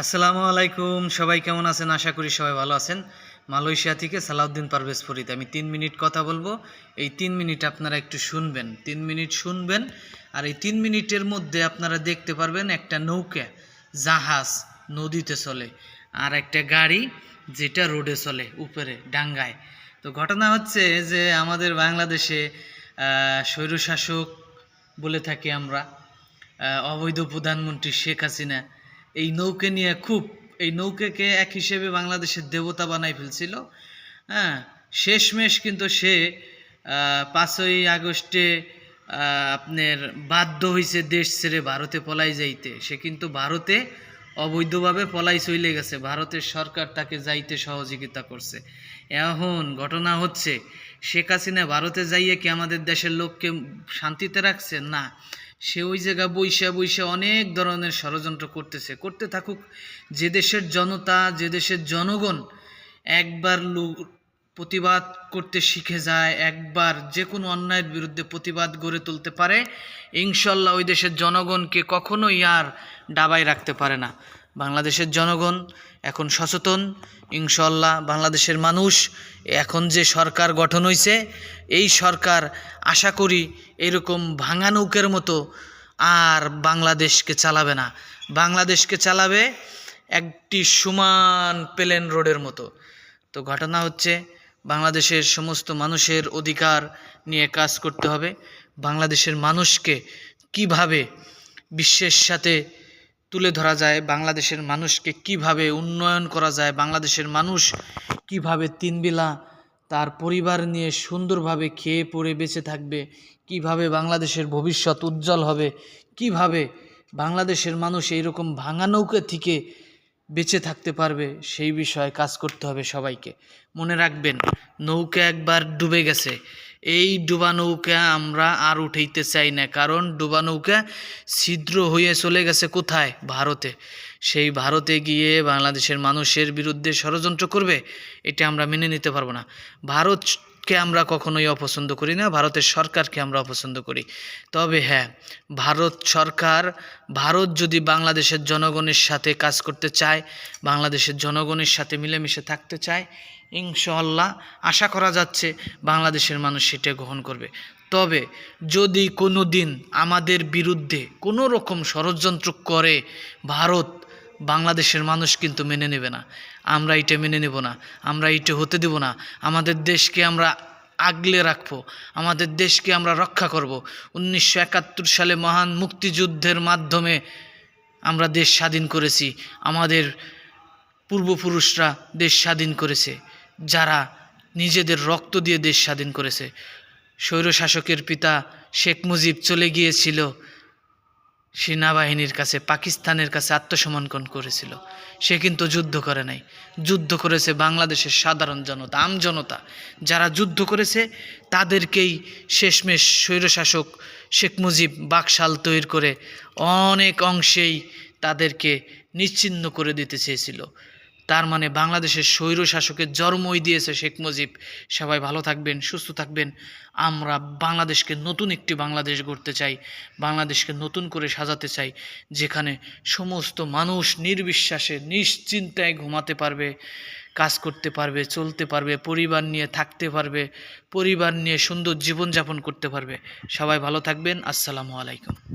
আসসালামু আলাইকুম। সবাই কেমন আছেন? আশা করি সবাই ভালো আছেন। মালয়েশিয়া থেকে সালাউদ্দিন পারভেজ ফরিদ। আমি তিন মিনিট কথা বলব। এই তিন মিনিট আপনারা একটু শুনবেন। তিন মিনিট শুনবেন। আর এই তিন মিনিটের মধ্যে আপনারা দেখতে পারবেন একটা নৌকা, জাহাজ নদীতে চলে আর একটা গাড়ি যেটা রোডে চলে উপরে, ডাঙ্গায়। তো ঘটনা হচ্ছে যে আমাদের বাংলাদেশে স্বৈরশাসক বলে থাকি আমরা অবৈধ প্রধানমন্ত্রী শেখ হাসিনা এই নৌকে নিয়ে খুব, এই নৌকাকে এক হিসেবে বাংলাদেশের দেবতা বানাই ফেলছিল। হ্যাঁ শেষমেশ কিন্তু সে পাঁচই আগস্টে আপনার বাধ্য হয়েছে দেশ ছেড়ে ভারতে পলাই যাইতে। সে কিন্তু ভারতে অবৈধভাবে পলাই চলে গেছে। ভারতের সরকার তাকে যাইতে সহযোগিতা করছে। এখন ঘটনা হচ্ছে, শেখ হাসিনা ভারতে যাইয়ে কি আমাদের দেশের লোককে শান্তিতে রাখছে না। সে ওই জায়গা বৈশা বৈশা অনেক ধরনের ষড়যন্ত্র করতেছে। করতে থাকুক, যে দেশের জনতা, যে দেশের জনগণ একবার লু- প্রতিবাদ করতে শিখে যায়, একবার যে কোনো অন্যায়ের বিরুদ্ধে প্রতিবাদ গড়ে তুলতে পারে, ইনশাল্লাহ ওই দেশের জনগণকে কখনোই আর ডাবায় রাখতে পারে না। বাংলাদেশের জনগণ এখন সচেতন। ইনশাল্লাহ বাংলাদেশের মানুষ এখন যে সরকার গঠন হয়েছে এই সরকার আশা করি এরকম ভাঙা নৌকের মতো আর বাংলাদেশকে চালাবে না। বাংলাদেশকে চালাবে একটি সমান প্লেন রোডের মতো। তো ঘটনা হচ্ছে বাংলাদেশের সমস্ত মানুষের অধিকার নিয়ে কাজ করতে হবে। বাংলাদেশের মানুষকে কীভাবে বিশ্বের সাথে তুলে ধরা যায়, বাংলাদেশের মানুষকে কীভাবে উন্নয়ন করা যায়, বাংলাদেশের মানুষ কীভাবে তিনবেলা তার পরিবার নিয়ে সুন্দরভাবে খেয়ে পড়ে বেঁচে থাকবে, কীভাবে বাংলাদেশের ভবিষ্যৎ উজ্জ্বল হবে, কীভাবে বাংলাদেশের মানুষ এইরকম ভাঙা নৌকা থেকে বেঁচে থাকতে পারবে, সেই বিষয়ে কাজ করতে হবে সবাইকে। মনে রাখবেন, নৌকা একবার ডুবে গেছে এই ডুবা নৌকা আমরা আর উঠাইতে চাই না, কারণ ডুবা নৌকা ছিদ্র হয়ে চলে গেছে কোথায়? ভারতে। সেই ভারতে গিয়ে বাংলাদেশের মানুষের বিরুদ্ধে ষড়যন্ত্র করবে, এটা আমরা মেনে নিতে পারব না। ভারতকে আমরা কখনোই অপছন্দ করি না, ভারতের সরকারকে আমরা অপছন্দ করি। তবে হ্যাঁ ভারত সরকার, ভারত যদি বাংলাদেশের জনগণের সাথে কাজ করতে চায়, বাংলাদেশের জনগণের সাথে মিলেমিশে থাকতে চায় ইনশাল্লাহ আশা করা যাচ্ছে বাংলাদেশের মানুষ সেটা গ্রহণ করবে। তবে যদি কোনো দিন আমাদের বিরুদ্ধে কোনো রকম ষড়যন্ত্র করে, ভারত বাংলাদেশের মানুষ কিন্তু মেনে নেবে না। আমরা এটা মেনে নেব না, আমরা এটা হতে দেব না। আমাদের দেশকে আমরা আগলে রাখব, আমাদের দেশকে আমরা রক্ষা করব। উনিশশো একাত্তর সালে মহান মুক্তিযুদ্ধের মাধ্যমে আমরা দেশ স্বাধীন করেছি, আমাদের পূর্বপুরুষরা দেশ স্বাধীন করেছে। যারা নিজেদের রক্ত দিয়ে দেশ স্বাধীন করেছে। স্বৈরশাসকের পিতা শেখ মুজিব চলে গিয়েছিল, সেনাবাহিনীর কাছে, পাকিস্তানের কাছে আত্মসমর্পণ করেছিল। সে কিন্তু যুদ্ধ করে নাই। যুদ্ধ করেছে বাংলাদেশের সাধারণ জনতা, আম জনতা। যারা যুদ্ধ করেছে, তাদেরকেই শেষমেশ স্বৈরশাসক শেখ মুজিব বাকশাল তৈরি করে অনেক অংশেই তাদেরকে নিশ্চিহ্ন করে দিতে চেয়েছিল। তার মানে বাংলাদেশের স্বৈর শাসকের জন্মই দিয়েছে শেখ মুজিব। সবাই ভালো থাকবেন, সুস্থ থাকবেন। আমরা বাংলাদেশকে নতুন একটি বাংলাদেশ গড়তে চাই, বাংলাদেশকে নতুন করে সাজাতে চাই, যেখানে সমস্ত মানুষ নির্বিশ্বাসে, নিশ্চিন্তায় ঘুমাতে পারবে, কাজ করতে পারবে, চলতে পারবে, পরিবার নিয়ে থাকতে পারবে, পরিবার নিয়ে সুন্দর জীবনযাপন করতে পারবে। সবাই ভালো থাকবেন, আসসালামু আলাইকুম।